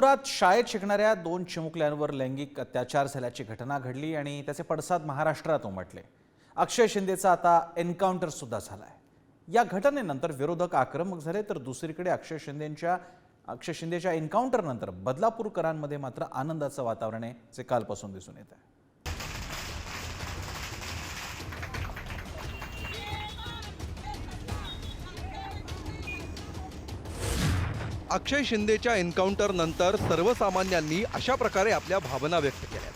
बदलापुरात शाळेत शिकणाऱ्या दोन चिमुकल्यांवर लैंगिक अत्याचार झाल्याची घटना घडली आणि त्याचे पडसाद महाराष्ट्रात उमटले अक्षय शिंदेचा आता एन्काउंटर सुद्धा आहे या घटनेनंतर विरोधक आक्रमक झाले तर दुसरीकडे अक्षय शिंदेच्या अक्षय शिंदेच्या एन्काउंटरनंतर बदलापूरकरांमध्ये मात्र आनंदाचं वातावरण आहे जे कालपासून दिसून येत आहे. अक्षय शिंदेच्या एन्काउंटरनंतर सर्वसामान्यांनी अशा प्रकारे आपल्या भावना व्यक्त केल्या.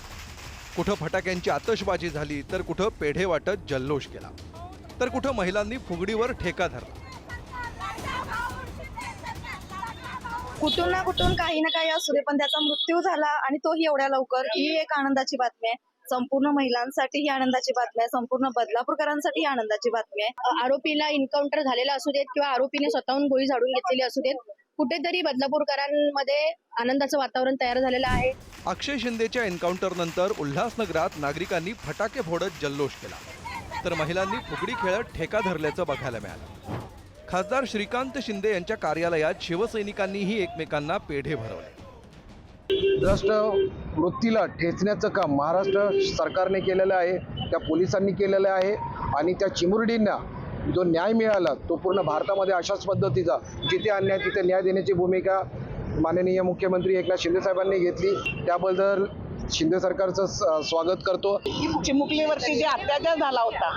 कुठं फटाक्यांची आतषबाजी झाली तर कुठं पेढे वाटत जल्लोष केला. तर कुठं महिलांनी फुगडीवर ठेका धरला. कुठून ना कुठून काही ना काही असू दे पण त्याचा मृत्यू झाला आणि तोही एवढ्या लवकर ही एक आनंदाची बातमी आहे. संपूर्ण महिलांसाठी ही आनंदाची बातमी आहे. संपूर्ण बदलापूरकरांसाठी ही आनंदाची बातमी आहे. आरोपीला इन्काउंटर झालेला असू देत किंवा आरोपीने स्वतःहून गोळी झाडून घेतलेली असू देत कुठेतरी बदलापूरकरांमध्ये आनंदाचं वातावरण तयार झालेलं आहे. अक्षय शिंदेच्या एन्काउंटर नंतर उल्हासनगरात नागरिकांनी फटाके फोडत जल्लोष केला. तर महिलांनी फुगडी खेळत ठेका धरल्याचं बघायला मिळालं. खासदार श्रीकांत शिंदे यांच्या कार्यालयात शिवसैनिकांनीही एकमेकांना पेढे भरवले. राष्ट्र वृत्तीला ठेचण्याचं काम महाराष्ट्र सरकारने केलेलं आहे त्या पोलिसांनी केलेलं आहे आणि त्या चिमुरडींना जो न्याय मिळाला तो पूर्ण भारतामध्ये अशाच पद्धतीचा जिथे अन्याय तिथे न्याय देण्याची भूमिका माननीय मुख्यमंत्री एकनाथ शिंदे साहेबांनी घेतली. त्याबद्दल शिंदे सरकारचं स- स्वागत करतो. चिमुकलीवरती जे अत्याचार झाला होता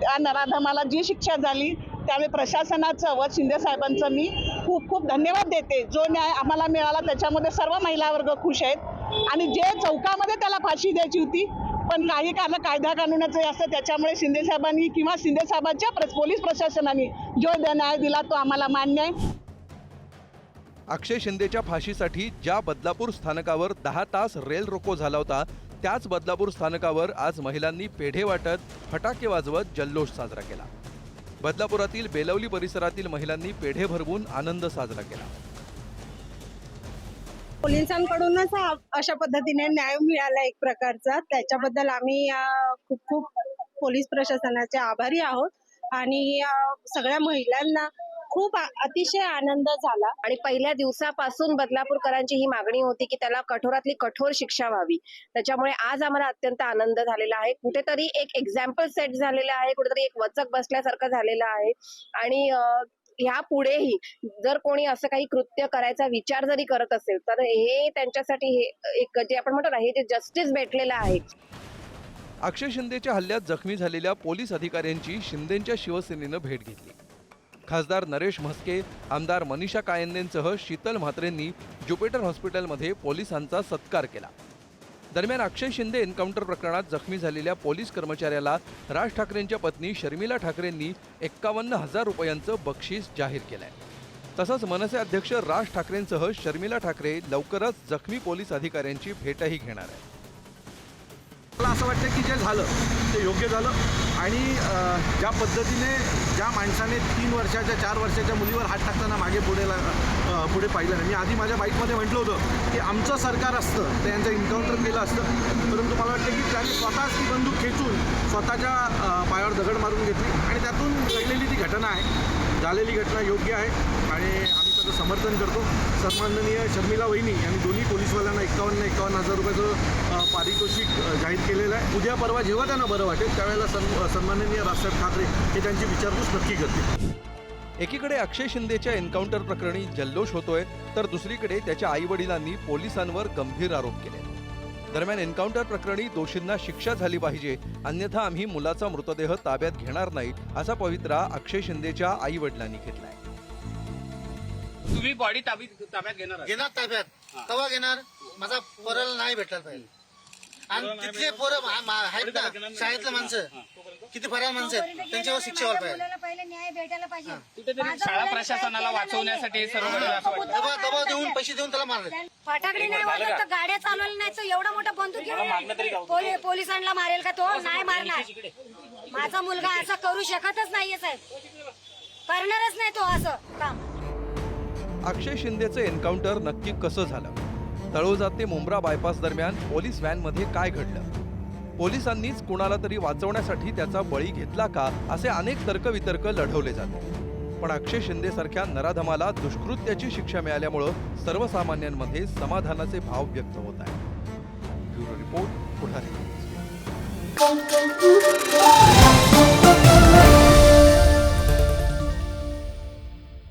त्या नराधमाला जी शिक्षा झाली त्यावेळी प्रशासनाचं व शिंदे साहेबांचं मी खूप खूप धन्यवाद देते. जो न्याय आम्हाला मिळाला त्याच्यामध्ये सर्व महिला वर्ग खुश आहेत. आणि जे चौकामध्ये त्याला फाशी द्यायची होती पण काही कारण कायदा कानूनाचं असतं त्याच्यामुळे शिंदेसाहेबांनी किंवा शिंदेसाहेबांच्या पोलीस प्रशासनाने जो न्याय दिला तो आम्हाला मान्य आहे. अक्षय शिंदेच्या फाशीसाठी ज्या बदलापूर स्थानकावर दहा तास रेल रोको झाला होता त्याच बदलापूर स्थानकावर आज महिलांनी पेढे वाटत फटाके वाजवत जल्लोष साजरा केला. बदलापुरातील बेलवली परिसरातील महिलांनी पेढे भरवून आनंद साजरा केला. पोलिसांकडूनच अशा पद्धतीने न्याय मिळाला एक प्रकारचा. त्याच्याबद्दल आम्ही खूप खूप पोलीस प्रशासनाचे आभारी आहोत. आणि सगळ्या महिलांना खूप अतिशय आनंद झाला. आणि पहिल्या दिवसापासून बदलापूरकरांची ही मागणी होती की त्याला कठोरातली कठोर शिक्षा व्हावी. त्याच्यामुळे आज आम्हाला अत्यंत आनंद झालेला आहे. कुठेतरी एक एक्झाम्पल सेट झालेला आहे. कुठेतरी एक वचक बसल्यासारखं झालेलं आहे. आणि ह्या पुढेही जर कोणी असं काही कृत्य करायचा विचार जरी करत असेल तर हे त्यांच्यासाठी हे एक जे आपण म्हणतो ना हे जे जस्टिस भेटलेलं आहे. अक्षय शिंदेच्या हल्ल्यात जखमी झालेल्या पोलीस अधिकाऱ्यांची शिंदेच्या शिवसेनेनं भेट घेतली. खासदार नरेश म्हस्के आमदार मनीषा कायंदेंसह शीतल म्हात्रेंनी ज्युपिटर हॉस्पिटलमध्ये पोलिसांचा सत्कार केला. दरम्यान अक्षय शिंदे एन्काउंटर प्रकरणात जखमी झालेल्या पोलीस कर्मचाऱ्याला राज ठाकरेंच्या पत्नी शर्मिला ठाकरेंनी एक्कावन्न हजार रुपयांचं बक्षीस जाहीर केलंय. तसंच मनसे अध्यक्ष राज ठाकरेंसह शर्मिला ठाकरे लवकरच जखमी पोलीस अधिकाऱ्यांची भेटही घेणार आहे मला असं वाटतं की जे झालं ते योग्य झालं. आणि ज्या पद्धतीने ज्या माणसाने तीन वर्षाच्या चार वर्षाच्या मुलीवर हात टाकताना मागे पुढे पुढे पाहिलं नाही. मी आधी माझ्या बाईकमध्ये म्हटलं होतं की आमचं सरकार असतं तर यांचं इन्काउंटर केलं असतं. परंतु मला वाटतं की त्यांनी स्वतःच ती बंदूक खेचून स्वतःच्या पायावर दगड मारून घेतली आणि त्यातून घडलेली ती घटना आहे. झालेली घटना योग्य आहे आणि आम्ही त्याचं समर्थन करतो. सन्माननीय शर्मिला वहिनी यांनी दोन्ही पोलीसवाल्यांना एकावन्न एकावन्न हजार रुपयाचं पारितोषिक जाहीर केलेलं आहे. उद्या परवा जेव्हा त्यांना बरं वाटेल त्यावेळेला सन् सन्माननीय राजसाहेब ठाकरे हे त्यांची विचारपूस नक्की करतील. एकीकडे अक्षय शिंदेच्या एन्काउंटर प्रकरणी जल्लोष होतोय तर दुसरीकडे त्याच्या आई वडिलांनी पोलिसांवर गंभीर आरोप केले. दरम्यान एन्काउंटर प्रकरणी दोषींना शिक्षा झाली पाहिजे अन्यथा आम्ही मुलाचा मृतदेह ताब्यात घेणार नाही असा पवित्रा अक्षय शिंदेच्या आई वडिलांनी घेतलाय. तुम्ही बॉडी ताब्यात ताब्यात घेणार आहात? घेणार ताब्यात. कवा घेणार. माझा पोराला नाही भेटला पाहिजे. आणि तिथले पोरं मा- मा- आहेत ना शाळेतले माणसं. किती फरार माणसं आहेत. त्यांच्यावर शिक्षा व्हायला पाहिजे. पहिले न्याय भेटायला पाहिजे. कुठेतरी शाळा प्रशासनाला वाचवण्यासाठी हे सर्व घडलं असं वाटतं. दबा दबा देऊन पैसे देऊन त्याला मारले. फटाकडे नाही वाजत तर गाड्या चालवल्या नाही तर एवढा मोठा बंदूक घेऊन पोली- पोलिसांना मारेल का तो? नाही मारणार. माझा मुलगा असं करू शकतच नाहीये साहेब. करणारच नाही तो असं काम. अक्षय शिंदेचं एन्काउंटर नक्की कसं झालं? तळोजा ते मुंब्रा बायपास दरम्यान पोलीस व्हॅनमध्ये काय घडलं? पोलिसांनीच कुणाला तरी वाचवण्यासाठी त्याचा बळी घेतला का असे अनेक तर्कवितर्क लढवले जाते पण अक्षय शिंदेसारख्या नराधमाला दुष्कृत्याची शिक्षा मिळाल्यामुळं सर्वसामान्यांमध्ये समाधानाचे भाव व्यक्त होत आहेत. Bureau report Pudhari.